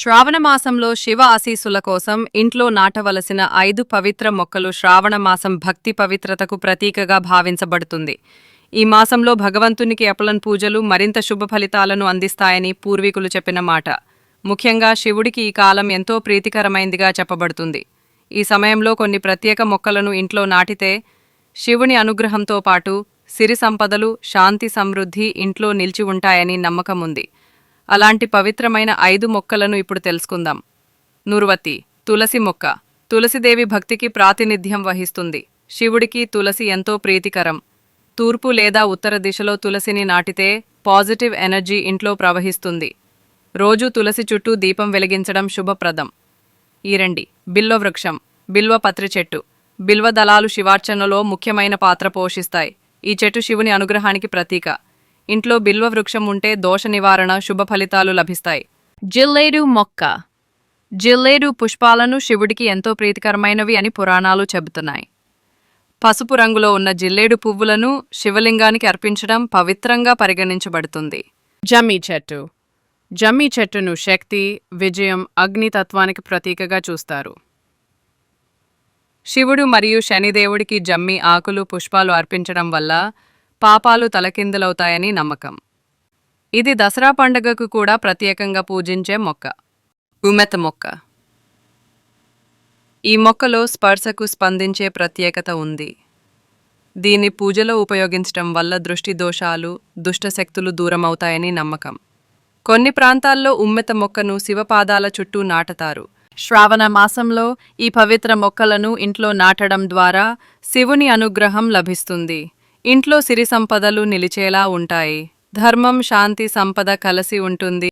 శ్రావణమాసంలో శివ ఆశీసుల కోసం ఇంట్లో నాటవలసిన ఐదు పవిత్ర మొక్కలు శ్రావణమాసం భక్తి పవిత్రతకు ప్రతీకగా భావించబడుతుంది. ఈ మాసంలో భగవంతునికి అపలన్ పూజలు మరింత శుభ ఫలితాలను అందిస్తాయని పూర్వీకులు చెప్పిన మాట. ముఖ్యంగా శివుడికి ఈ కాలం ఎంతో ప్రీతికరమైందిగా చెప్పబడుతుంది. ఈ సమయంలో కొన్ని ప్రత్యేక మొక్కలను ఇంట్లో నాటితే శివుని అనుగ్రహంతో పాటు సిరి సంపదలు శాంతి సమృద్ధి ఇంట్లో నిలిచి ఉంటాయని నమ్మకం ఉంది అలాంటి పవిత్రమైన ఐదు మొక్కలను ఇప్పుడు తెలుసుకుందాం. నుర్వతి తులసి మొక్క. తులసిదేవి భక్తికి ప్రాతినిధ్యం వహిస్తుంది. శివుడికి తులసి ఎంతో ప్రీతికరం. తూర్పు లేదా ఉత్తర దిశలో తులసిని నాటితే పాజిటివ్ ఎనర్జీ ఇంట్లో ప్రవహిస్తుంది. రోజు తులసి చుట్టూ దీపం వెలిగించడం శుభప్రదం. ఈరండి బిల్వ వృక్షం బిల్వ పత్రి చెట్టు. బిల్వ దళాలు శివార్చనలో ముఖ్యమైన పాత్ర పోషిస్తాయి. ఈ చెట్టు శివుని అనుగ్రహానికి ప్రతీక. ఇంట్లో బిల్వ వృక్షం ఉంటే దోష నివారణ శుభ ఫలితాలు లభిస్తాయి. జిల్లేడు మొక్క. జిల్లేడు పుష్పాలను శివుడికి ఎంతో ప్రీతికరమైనవి అని పురాణాలు చెబుతున్నాయి. పసుపు రంగులో ఉన్న జిల్లేడు పువ్వులను శివలింగానికి అర్పించడం పవిత్రంగా పరిగణించబడుతుంది. జమ్మి చెట్టు. జమ్మి చెట్టును శక్తి విజయం అగ్నితత్వానికి ప్రతీకగా చూస్తారు. శివుడు మరియు శనిదేవుడికి జమ్మి ఆకులు పుష్పాలు అర్పించడం వల్ల పాపాలు తలకిందులవుతాయని నమ్మకం. ఇది దసరా పండుగకు కూడా ప్రత్యేకంగా పూజించే మొక్క. ఉమెత మొక్క. ఈ మొక్కలో స్పర్శకు స్పందించే ప్రత్యేకత ఉంది. దీన్ని పూజలో ఉపయోగించటం వల్ల దృష్టి దోషాలు దుష్టశక్తులు దూరమవుతాయని నమ్మకం. కొన్ని ప్రాంతాల్లో ఉమ్మెత మొక్కను శివపాదాల చుట్టూ నాటతారు. శ్రావణ మాసంలో ఈ పవిత్ర మొక్కలను ఇంట్లో నాటడం ద్వారా శివుని అనుగ్రహం లభిస్తుంది. ఇంట్లో సిరి సంపదలు నిలిచేలా ఉంటాయి. ధర్మం శాంతి సంపద కలసి ఉంటుంది.